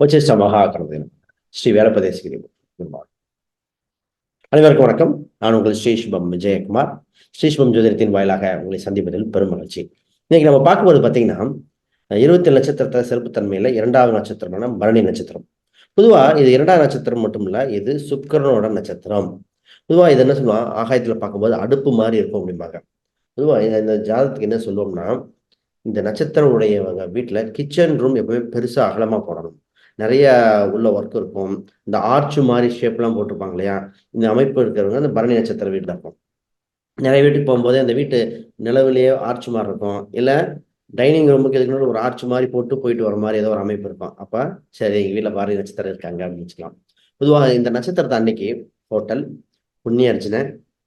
உச்சிஷ்ட மகாகிருதி ஸ்ரீ வேலப்பதேசகிரி பெருமாள். அனைவருக்கும் வணக்கம். நான் உங்கள் ஸ்ரீஷ்பம் விஜயகுமார். ஸ்ரீஷ்பம் ஜோதிடத்தின் வாயிலாக உங்களை சந்திப்பதில் பெரும் மகிழ்ச்சி இன்னைக்கு நம்ம பார்க்கும்போது பார்த்தீங்கன்னா இருபத்தி நட்சத்திரத்தை சிறப்புத்தன்மையில இரண்டாவது நட்சத்திரமான பரணி நட்சத்திரம். பொதுவா இது இரண்டாவது நட்சத்திரம் மட்டும் இல்ல இது சுக்கரனோட நட்சத்திரம். பொதுவா இது என்ன சொல்லுவான் ஆகாயத்துல பார்க்கும்போது அடுப்பு மாதிரி இருக்கும் அப்படிம்பாங்க. பொதுவா இந்த ஜாதகத்துக்கு என்ன சொல்லுவோம்னா இந்த நட்சத்திரம் உடையவங்க வீட்டுல கிச்சன் ரூம் எப்பவுமே பெருசா அகலமா போடணும். நிறைய உள்ள ஒர்க் இருக்கும். இந்த ஆர்ச் மாதிரி ஷேப்லாம் போட்டிருப்பாங்க இல்லையா? இந்த அமைப்பு இருக்கிறவங்க அந்த பரணி நட்சத்திர வீட்டில் இருக்கும். நிறைய வீட்டுக்கு போகும்போதே அந்த வீட்டு நிலவுலேயே ஆர்ச் மாதிரி இருக்கும். இல்லை டைனிங் ரூமுக்கு எதுக்குன்னு ஒரு ஆர்ச் மாதிரி போட்டு போயிட்டு வர மாதிரி ஏதோ ஒரு அமைப்பு இருக்கும். அப்போ சரி எங்கள் வீட்டில் பரணி நட்சத்திரம் இருக்காங்க அப்படின்னு வச்சுக்கலாம். பொதுவாக இந்த நட்சத்திரத்தை அன்னைக்கு ஹோட்டல் புண்ணிய அர்ச்சனை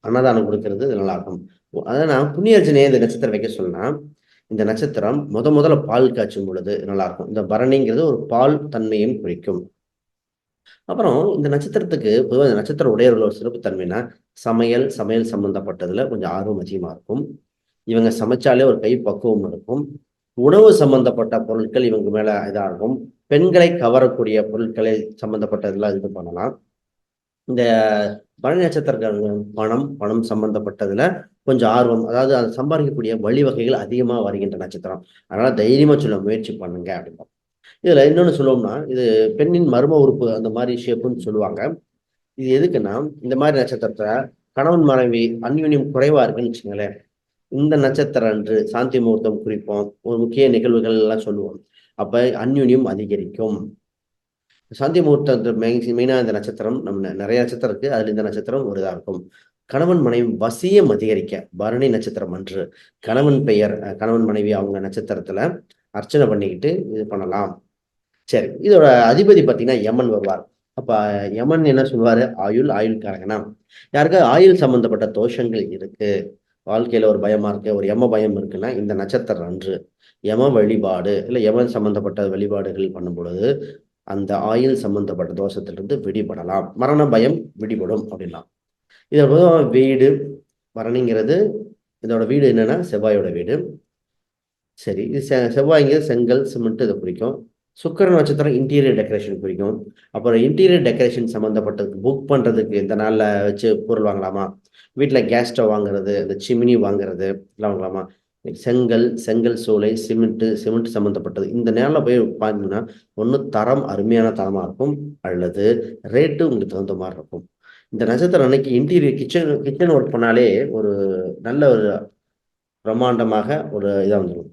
அன்னதானம் கொடுக்கறது இது நல்லாயிருக்கும் அதான் நான் புண்ணிய அர்ச்சனையை இந்த நட்சத்திரம் வைக்க சொன்னால் இந்த நட்சத்திரம் முத முதல்ல பால் காய்ச்சும் பொழுது நல்லா இருக்கும் இந்த பரணிங்கிறது ஒரு பால் தன்மையும் குறிக்கும். அப்புறம் இந்த நட்சத்திரத்துக்கு பொதுவாக இந்த நட்சத்திர உடையவர்கள் ஒரு சிறப்பு தன்மைனா சமையல் சமையல் சம்பந்தப்பட்டதுல கொஞ்சம் ஆர்வம் அதிகமாக இருக்கும். இவங்க சமைச்சாலே ஒரு கை பக்குவம் இருக்கும். உணவு சம்பந்தப்பட்ட பொருட்கள் இவங்க மேல இதாக இருக்கும் பெண்களை கவரக்கூடிய பொருட்களை சம்பந்தப்பட்டதெல்லாம் இது பண்ணலாம். இந்த பரணி நட்சத்திரங்கள் பணம் பணம் சம்பந்தப்பட்டதுல கொஞ்சம் ஆர்வம் அதாவது அதை சம்பாதிக்கக்கூடிய வழிவகைகள் அதிகமாக வருகின்ற நட்சத்திரம். அதனால தைரியமாக சொல்ல முயற்சி பண்ணுங்க அப்படின்னு இதில் இன்னொன்னு சொல்லுவோம்னா இது பெண்ணின் மர்ம உறுப்பு அந்த மாதிரி ஷேப்புன்னு சொல்லுவாங்க. இது எதுக்குன்னா இந்த மாதிரி நட்சத்திரத்தை கணவன் மனைவி அந்யுன்யம் குறைவாக இருக்குன்னு வச்சுங்களேன் இந்த நட்சத்திரம் அன்று சாந்தி முகூர்த்தம் குறிப்போம் ஒரு முக்கிய நிகழ்வுகள் எல்லாம் சொல்லுவோம். அப்போ அந்யுன்யம் அதிகரிக்கும். சாந்தி முகூர்த்தம் மெயினாக இந்த நட்சத்திரம் நம்ம நிறைய நட்சத்திரம் இருக்குது அதில் இந்த நட்சத்திரம் ஒரு இதாக இருக்கும். கணவன் மனைவி வசியம் அதிகரிக்க பரணி நட்சத்திரம் அன்று கணவன் பெயர் கணவன் மனைவி அவங்க நட்சத்திரத்துல அர்ச்சனை பண்ணிக்கிட்டு இது பண்ணலாம். சரி இதோட அதிபதி பார்த்தீங்கன்னா யமன் வருவார். அப்ப யமன் என்ன சொல்வாரு ஆயுள் ஆயுள்காரங்கனா யாருக்கு? ஆயுள் சம்பந்தப்பட்ட தோஷங்கள் இருக்கு. வாழ்க்கையில ஒரு பயமா இருக்கு ஒரு யம பயம் இருக்குன்னா இந்த நட்சத்திரம் அன்று யம வழிபாடு இல்லை யமன் சம்பந்தப்பட்ட வழிபாடுகள் பண்ணும் பொழுது அந்த ஆயுள் சம்பந்தப்பட்ட தோஷத்திலிருந்து விடுபடலாம். மரண பயம் விடுபடும் அப்படின்னா இதோட வீடு வரணிங்கிறது இதோட வீடு என்னன்னா செவ்வாயோட வீடு. சரி இது செ செவ்வாய்ங்கிறது செங்கல் சிமெண்ட் இதை குறிக்கும். சுக்கர நட்சத்திரம் இன்டீரியர் டெக்கரேஷன் குறிக்கும். அப்புறம் இன்டீரியர் டெக்கரேஷன் சம்மந்தப்பட்டதுக்கு புக் பண்ணுறதுக்கு இந்த நாளில் வச்சு பொருள் வாங்கலாமா? வீட்டில் கேஸ் ஸ்டவ் வாங்குறது இந்த சிமினி வாங்குறது இதெல்லாம் வாங்கலாமா? செங்கல் செங்கல் சூளை சிமெண்ட்டு சிமெண்ட் சம்மந்தப்பட்டது இந்த நேரில் போய் பார்த்தீங்கன்னா ஒன்று தரம் அருமையான தரமாக இருக்கும் அல்லது ரேட்டு உங்களுக்கு தகுந்த மாதிரி இருக்கும். இந்த நட்சத்திரம் அன்னைக்கு இன்டீரியர் கிச்சன் கிச்சன் ஒர்க் பண்ணாலே ஒரு நல்ல ஒரு பிரம்மாண்டமாக ஒரு இதாக வந்துடும்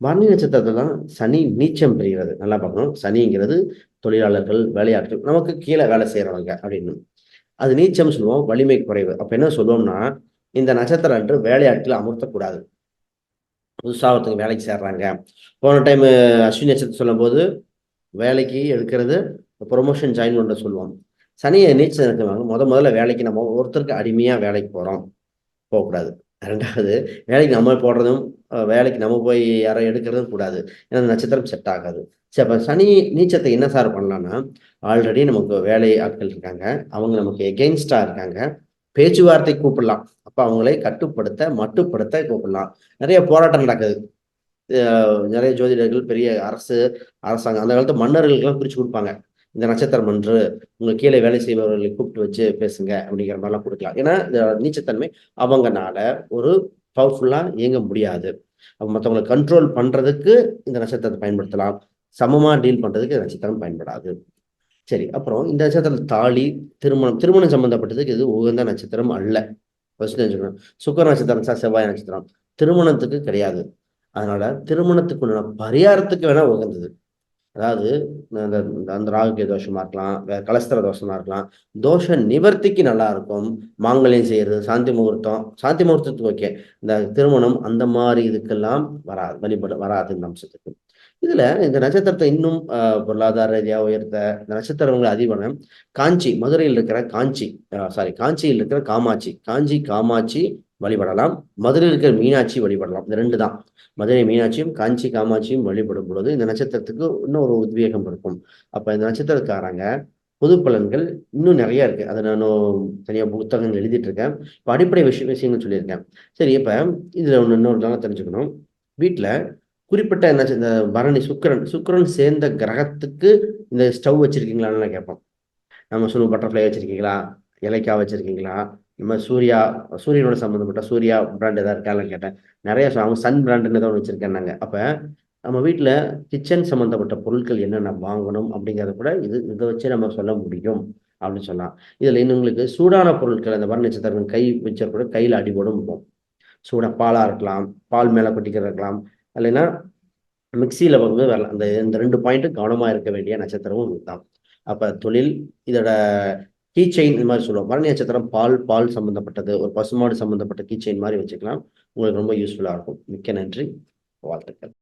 பரணி நட்சத்திரத்தில் தான் சனி நீச்சம் பெறுகிறது. நல்லா பார்க்கணும். சனிங்கிறது தொழிலாளர்கள் வேலையாட்கள் நமக்கு கீழே வேலை செய்கிறவங்க அப்படின்னு. அது நீச்சம் சொல்லுவோம். வலிமை குறைவு. அப்போ என்ன சொல்லுவோம்னா இந்த நட்சத்திரம் என்று வேலையாட்கள் அமர்த்தக்கூடாது. புதுசாக ஒருத்தங்க வேலைக்கு சேர்றாங்க. போன டைம் அஸ்வினி நட்சத்திரம் சொல்லும்போது வேலைக்கு எடுக்கிறது ப்ரொமோஷன் ஜாயின் பண்ண சொல்லுவோம் சனியை நீச்சல் இருக்குவாங்க முத முதல்ல வேலைக்கு நம்ம ஒருத்தருக்கு அடிமையாக வேலைக்கு போகிறோம் போகக்கூடாது. ரெண்டாவது வேலைக்கு நம்ம போடுறதும் வேலைக்கு நம்ம போய் யாரோ எடுக்கிறதும் கூடாது. ஏன்னா நட்சத்திரம் செட் ஆகாது. சரி அப்போ சனி நீச்சத்தை என்ன சார் பண்ணலான்னா ஆல்ரெடி நமக்கு வேலை ஆட்கள் இருக்காங்க. அவங்க நமக்கு எகெயின்ஸ்டாக இருக்காங்க. பேச்சுவார்த்தை கூப்பிடலாம். அப்போ அவங்களை கட்டுப்படுத்த மட்டுப்படுத்த கூப்பிடலாம். நிறைய போராட்டம் நடக்குது. நிறைய ஜோதிடர்கள் பெரிய அரசு அரசாங்கம் அந்த காலத்து மன்னர்களுக்கெல்லாம் பிரித்து கொடுப்பாங்க. இந்த நட்சத்திரம் என்று உங்க கீழே வேலை செய்பவர்களை கூப்பிட்டு வச்சு பேசுங்க அப்படிங்கிற மாதிரிலாம் கொடுக்கலாம். ஏன்னா இந்த நீச்சத்தன்மை அவங்கனால ஒரு பவர்ஃபுல்லா இயங்க முடியாது. மற்றவங்களை கண்ட்ரோல் பண்றதுக்கு இந்த நட்சத்திரத்தை பயன்படுத்தலாம். சமமா டீல் பண்றதுக்கு இந்த நட்சத்திரம் பயன்படாது. சரி அப்புறம் இந்த நட்சத்திரம் தாலி திருமணம் திருமணம் சம்பந்தப்பட்டதுக்கு இது உகந்த நட்சத்திரம் அல்ல. ஃபர்ஸ்ட் நட்சத்திரம் சுக்கர நட்சத்திரம் சார் செவ்வாய் நட்சத்திரம். திருமணத்துக்கு கிடையாது. அதனால திருமணத்துக்கு பரிகாரத்துக்கு வேணா உகந்தது. அதாவது அந்த அந்த ராகுக்கிய தோஷமா இருக்கலாம் வேற கலஸ்தர தோஷமா இருக்கலாம். தோஷ நிவர்த்திக்கு நல்லா இருக்கும். மாங்கல்யம் செய்யறது சாந்தி முகூர்த்தம் சாந்தி முகூர்த்தத்துக்கு ஓகே. இந்த திருமணம் அந்த மாதிரி இதுக்கெல்லாம் வராது வழிபட வராது இந்த அம்சத்துக்கு இதுல இந்த நட்சத்திரத்தை இன்னும் பொருளாதார ரீதியாக உயர்த்த இந்த நட்சத்திரங்களை அதிபரம் காஞ்சி மதுரையில் இருக்கிற காஞ்சி சாரி காஞ்சியில் இருக்கிற காமாட்சி காஞ்சி காமாட்சி வழிபடலாம். மதுரையில் இருக்கிற மீனாட்சி வழிபடலாம். இந்த ரெண்டு தான். மதுரை மீனாட்சியும் காஞ்சி காமாட்சியும் வழிபடும் பொழுது இந்த நட்சத்திரத்துக்கு இன்னும் ஒரு உத்வேகம் இருக்கும். அப்போ இந்த நட்சத்திரக்காரங்க பொது பலன்கள் இன்னும் நிறைய இருக்கு. அதை நான் தனியாக புத்தகங்கள் எழுதிட்டு இருக்கேன். இப்போ அடிப்படை விஷய விஷயங்கள் சொல்லியிருக்கேன். சரி இப்போ இதில் ஒன்று இன்னொரு தெரிஞ்சுக்கணும். வீட்டில் குறிப்பிட்ட என்ன இந்த பரணி சுக்கிரன் சுக்கரன் சேர்ந்த கிரகத்துக்கு இந்த ஸ்டவ் வச்சிருக்கீங்களான்னு நான் கேட்போம் நம்ம சொல்லுவோம் பட்டர்ஃப்ளை வச்சிருக்கீங்களா? இலைக்காய் வச்சிருக்கீங்களா? இந்த மாதிரி சூர்யா சூரியனோட சம்மந்தப்பட்ட சூர்யா பிராண்ட் ஏதாவது இருக்காங்கன்னு கேட்டேன். நிறைய அவங்க சன் பிராண்டுன்னு தான் ஒன்று வச்சிருக்கேன்னாங்க அப்போ நம்ம வீட்டில் கிச்சன் சம்மந்தப்பட்ட பொருட்கள் என்னென்ன வாங்கணும் அப்படிங்கிறத கூட இது இதை வச்சு நம்ம சொல்ல முடியும் அப்படின்னு சொல்லலாம் இதில் இன்னும் உங்களுக்கு சூடான பொருட்கள் அந்த வர நட்சத்திரம் கை வச்சா கூட கையில் அடிபடும் போகும் சூடாக பாலாக இருக்கலாம் பால் மேலே கொட்டிக்கிற இருக்கலாம். இல்லைன்னா மிக்சியில் வந்து வரலாம் அந்த இந்த ரெண்டு பாயிண்ட்டும் கவனமாக இருக்க வேண்டிய நட்சத்திரமும் இதுதான். அப்போ தொழில் இதோட கீ செயின் இந்த மாதிரி சொல்லுவோம். பரணி நட்சத்திரம் பால் பால் சம்மந்தப்பட்டது ஒரு பசுமாடு சம்மந்தப்பட்ட கீ செயின் மாதிரி வச்சுக்கலாம். உங்களுக்கு ரொம்ப யூஸ்ஃபுல்லாக இருக்கும். மிக்க நன்றி. வாழ்த்துக்கள்.